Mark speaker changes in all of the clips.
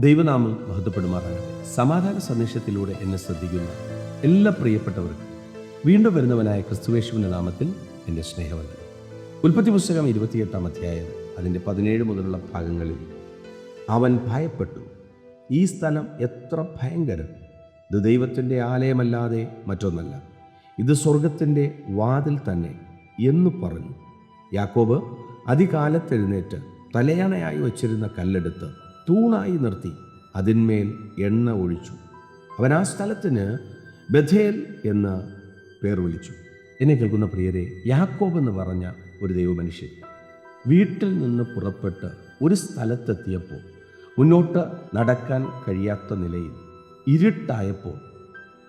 Speaker 1: ദൈവനാമം മഹത്വപ്പെടുമാറാകട്ടെ. സമാധാന സന്ദേശത്തിലൂടെ എന്നെ ശ്രദ്ധിക്കുന്ന എല്ലാ പ്രിയപ്പെട്ടവർക്കും വീണ്ടും വരുന്നവനായ ക്രിസ്തുവേശുവിന്റെ നാമത്തിൽ എന്റെ സ്നേഹവന്ദനം. ഉൽപ്പത്തി പുസ്തകം ഇരുപത്തിയെട്ടാം അധ്യായം അതിന്റെ പതിനേഴ് മുതലുള്ള ഭാഗങ്ങളിൽ അവൻ ഭയപ്പെട്ടു. ഈ സ്ഥലം എത്ര ഭയങ്കരം. ഇത് ദൈവത്തിന്റെ ആലയമല്ലാതെ മറ്റൊന്നല്ല. ഇത് സ്വർഗത്തിന്റെ വാതിൽ തന്നെ എന്ന് പറഞ്ഞു. യാക്കോബ് അതികാലത്തെഴുന്നേറ്റ് തലയണയായി വച്ചിരുന്ന കല്ലെടുത്ത് തൂണായി നിർത്തി അതിന്മേൽ എണ്ണ ഒഴിച്ചു. അവൻ ആ സ്ഥലത്തിന് ബഥേൽ എന്ന് പേർ വിളിച്ചു. എന്നെ കേൾക്കുന്ന പ്രിയരെ യാക്കോബ് എന്ന് പറഞ്ഞ ഒരു ദൈവമനുഷ്യൻ വീട്ടിൽ നിന്ന് പുറപ്പെട്ട് ഒരു സ്ഥലത്തെത്തിയപ്പോൾ മുന്നോട്ട് നടക്കാൻ കഴിയാത്ത നിലയിൽ ഇരുട്ടായപ്പോൾ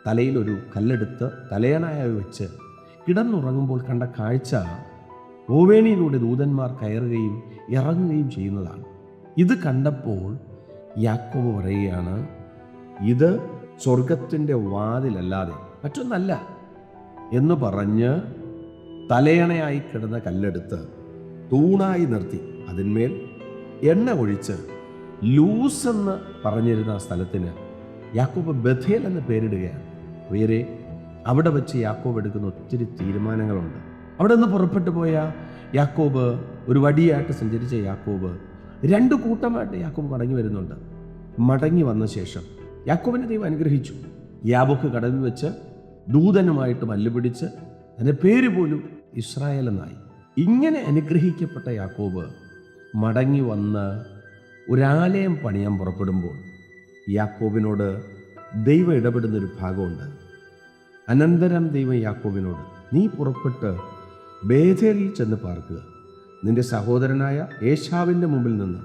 Speaker 1: തലയിലൊരു കല്ലെടുത്ത് തലയണയായി വെച്ച് കിടന്നുറങ്ങുമ്പോൾ കണ്ട കാഴ്ച ഓവേണിയിലൂടെ ദൂതന്മാർ കയറുകയും ഇറങ്ങുകയും ചെയ്യുന്നതാണ്. ഇത് കണ്ടപ്പോൾ യാക്കോബ് പറയുകയാണ് ഇത് സ്വർഗത്തിന്റെ വാതിലല്ലാതെ മറ്റൊന്നല്ല എന്ന് പറഞ്ഞ് തലയണയായി കിടന്ന കല്ലെടുത്ത് തൂണായി നിർത്തി. അതിന്മേൽ എണ്ണ ഒഴിച്ച് ലൂസ് എന്ന് പറഞ്ഞിരുന്ന സ്ഥലത്തിന് യാക്കോബ് ബഥേൽ എന്ന് പേരിടുകയാണ്. വേറെ അവിടെ വെച്ച് യാക്കോബ് എടുക്കുന്ന ഒത്തിരി തീരുമാനങ്ങളുണ്ട്. അവിടെ നിന്ന് പുറപ്പെട്ടു പോയ യാക്കോബ് ഒരു വടിയായിട്ട് സഞ്ചരിച്ച യാക്കോബ് രണ്ട് കൂട്ടമായിട്ട് യാക്കോബ് മടങ്ങി വരുന്നുണ്ട്. മടങ്ങി വന്ന ശേഷം യാക്കോബിനെ ദൈവം അനുഗ്രഹിച്ചു. യാബോക്ക് കടവിൽ വെച്ച് ദൂതനുമായിട്ട് മല്ലുപിടിച്ച് അതിന്റെ പേര് പോലും ഇസ്രായേൽ എന്നായി. ഇങ്ങനെ അനുഗ്രഹിക്കപ്പെട്ട യാക്കോബ് മടങ്ങി വന്ന് ഒരാലയം പണിയാൻ പുറപ്പെടുമ്പോൾ യാക്കോബിനോട് ദൈവം ഇടപെടുന്നൊരു ഭാഗമുണ്ട്. അനന്തരം ദൈവം യാക്കോബിനോട് നീ പുറപ്പെട്ട് ബേഥേലിൽ ചെന്ന് പാർക്കുക. നിന്റെ സഹോദരനായ ഏശാവിന്റെ മുമ്പിൽ നിന്ന്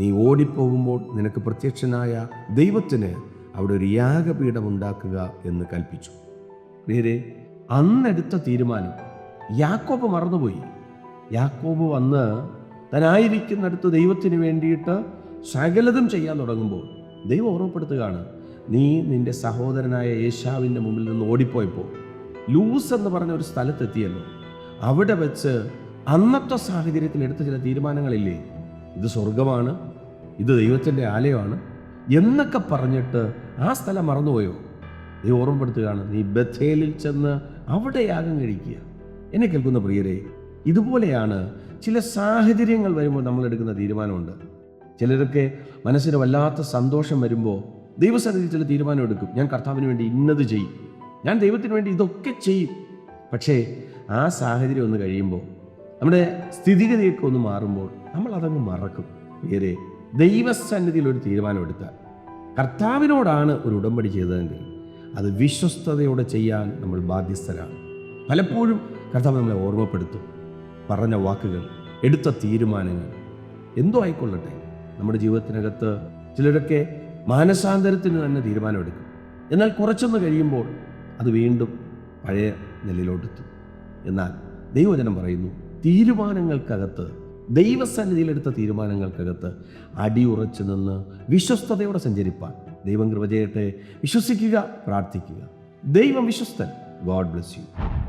Speaker 1: നീ ഓടിപ്പോകുമ്പോൾ നിനക്ക് പ്രത്യക്ഷനായ ദൈവത്തിന് അവിടെ ഒരു യാഗപീഠം ഉണ്ടാക്കുക എന്ന് കൽപ്പിച്ചു. പിന്നെ അന്നെടുത്ത തീരുമാനം യാക്കോബ് മറന്നുപോയി. യാക്കോബ് വന്ന് തനായിരിക്കുന്നിടത്ത് ദൈവത്തിന് വേണ്ടിയിട്ട് സകലതും ചെയ്യാൻ തുടങ്ങുമ്പോൾ ദൈവം ഓർമ്മപ്പെടുത്തുകയാണ് നീ നിന്റെ സഹോദരനായ യേശാവിന്റെ മുമ്പിൽ നിന്ന് ഓടിപ്പോയപ്പോൾ ലൂസ് എന്ന് പറഞ്ഞ ഒരു സ്ഥലത്തെത്തിയല്ലോ. അവിടെ വെച്ച് അന്നത്തെ സാഹചര്യത്തിൽ എടുത്ത ചില തീരുമാനങ്ങളില്ലേ? ഇത് സ്വർഗമാണ് ഇത് ദൈവത്തിന്റെ ആലയമാണ് എന്നൊക്കെ പറഞ്ഞിട്ട് ആ സ്ഥലം മറന്നുപോയോ? നീ ഓർമ്മപ്പെടുത്തുകയാണ് നീ ബഥേലിൽ ചെന്ന് അവിടെ യാഗം കഴിക്കുക. എന്നെ കേൾക്കുന്ന പ്രിയരെ ഇതുപോലെയാണ് ചില സാഹചര്യങ്ങൾ വരുമ്പോൾ നമ്മൾ എടുക്കുന്ന തീരുമാനമുണ്ട്. ചിലരൊക്കെ മനസ്സിന് വല്ലാത്ത സന്തോഷം വരുമ്പോൾ ദൈവസന്നിധി ചില തീരുമാനം എടുക്കും. ഞാൻ കർത്താവിന് വേണ്ടി ഇന്നത് ചെയ്യും. ഞാൻ ദൈവത്തിന് വേണ്ടി ഇതൊക്കെ ചെയ്യും. പക്ഷേ ആ സാഹചര്യം ഒന്ന് കഴിയുമ്പോൾ നമ്മുടെ സ്ഥിതിഗതിയൊക്കെ ഒന്ന് മാറുമ്പോൾ നമ്മൾ അതങ്ങ് മറക്കും. വേറെ ദൈവസന്നിധിയിൽ ഒരു തീരുമാനമെടുത്താൽ കർത്താവിനോടാണ് ഒരു ഉടമ്പടി ചെയ്തതെങ്കിൽ അത് വിശ്വസ്തയോടെ ചെയ്യാൻ നമ്മൾ ബാധ്യസ്ഥരാണ്. പലപ്പോഴും കർത്താവ് നമ്മളെ ഓർമ്മപ്പെടുത്തും. പറഞ്ഞ വാക്കുകൾ എടുത്ത തീരുമാനങ്ങൾ എന്തോ ആയിക്കൊള്ളട്ടെ. നമ്മുടെ ജീവിതത്തിനകത്ത് ചിലരൊക്കെ മാനസാന്തരത്തിന് തന്നെ തീരുമാനമെടുക്കും. എന്നാൽ കുറച്ചൊന്ന് കഴിയുമ്പോൾ അത് വീണ്ടും പഴയ നിലയിലോട്ടെത്തും. എന്നാൽ ദൈവജനം പറയുന്നു തീരുമാനങ്ങൾക്കകത്ത് ദൈവസന്നിധിയിലെടുത്ത തീരുമാനങ്ങൾക്കകത്ത് അടിയുറച്ചു നിന്ന് വിശ്വസ്തയോടെ സഞ്ചരിപ്പാൻ. ദൈവം കൃപ ചെയ്യട്ടെ. വിശ്വസിക്കുക പ്രാർത്ഥിക്കുക. ദൈവം വിശ്വസ്തൻ. God bless you.